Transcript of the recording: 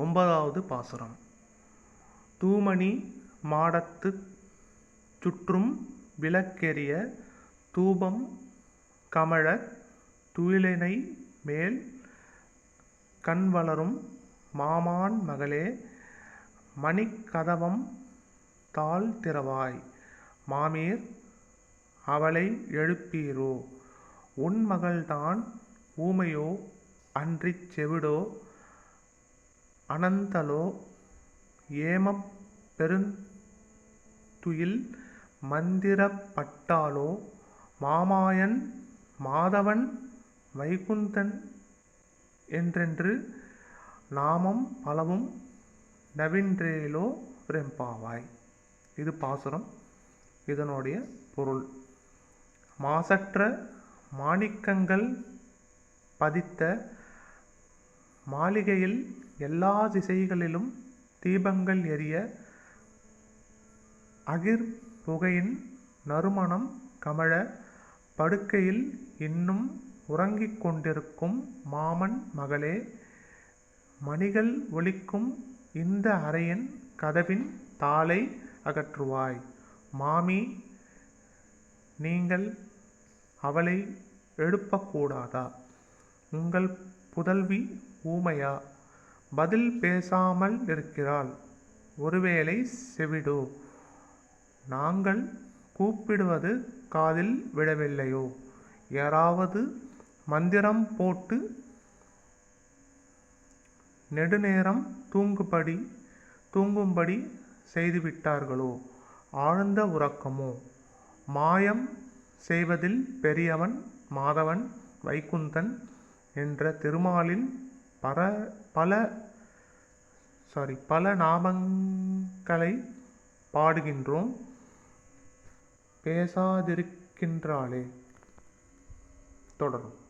ஒன்பதாவது பாசுரம். தூமணி மாடத்துச் சுற்றும் விளக்கெரிய தூபம் கமழ துயிலினை மேல் கண் வளரும் மாமான் மகளே மணிக்கதவம் தாழ்திறவாய் மாமீர் அவளை எழுப்பீரோ? உன் மகள்தான் ஊமையோ அன்றிச் செவிடோ? அனந்தலோ ஏமப் பெருந்துயில் மந்திரப்பட்டாளோ மாமாயன் மாதவன் வைகுந்தன் என்றென்று நாமம் பலவும் நவின்றேலோ ரெம்பாவாய். இது பாசுரம். இதனுடைய பொருள். மாசற்ற மாணிக்கங்கள் பதித்த மாளிகையில் எல்லா திசைகளிலும் தீபங்கள் எரிய அகிர் புகையின் நறுமணம் கமழ படுக்கையில் இன்னும் உறங்கிக் கொண்டிருக்கும் மாமன் மகளே மணிகள் ஒலிக்கும் இந்த அறையின் கதவின் தாளை அகற்றுவாய். மாமி நீங்கள் அவளை எழுப்பக்கூடாதா? உங்கள் புதல்வி ஊமையா? பதில் பேசாமல் இருக்கிறாள் ஒருவேளை செவிடோ? நாங்கள் கூப்பிடுவது காதில் விழவில்லையோ? யாராவது மந்திரம் போட்டு நெடுநேரம் தூங்குபடி தூங்கும்படி செய்துவிட்டார்களோ? ஆழ்ந்த உறக்கமோ? மாயம் செய்வதில் பெரியவன் மாதவன் வைகுந்தன் என்ற திருமாலின் பர பல சாரி பல நாமங்களை பாடுகின்றோம். பேசாதிருக்கின்றாளே. தொடரும்.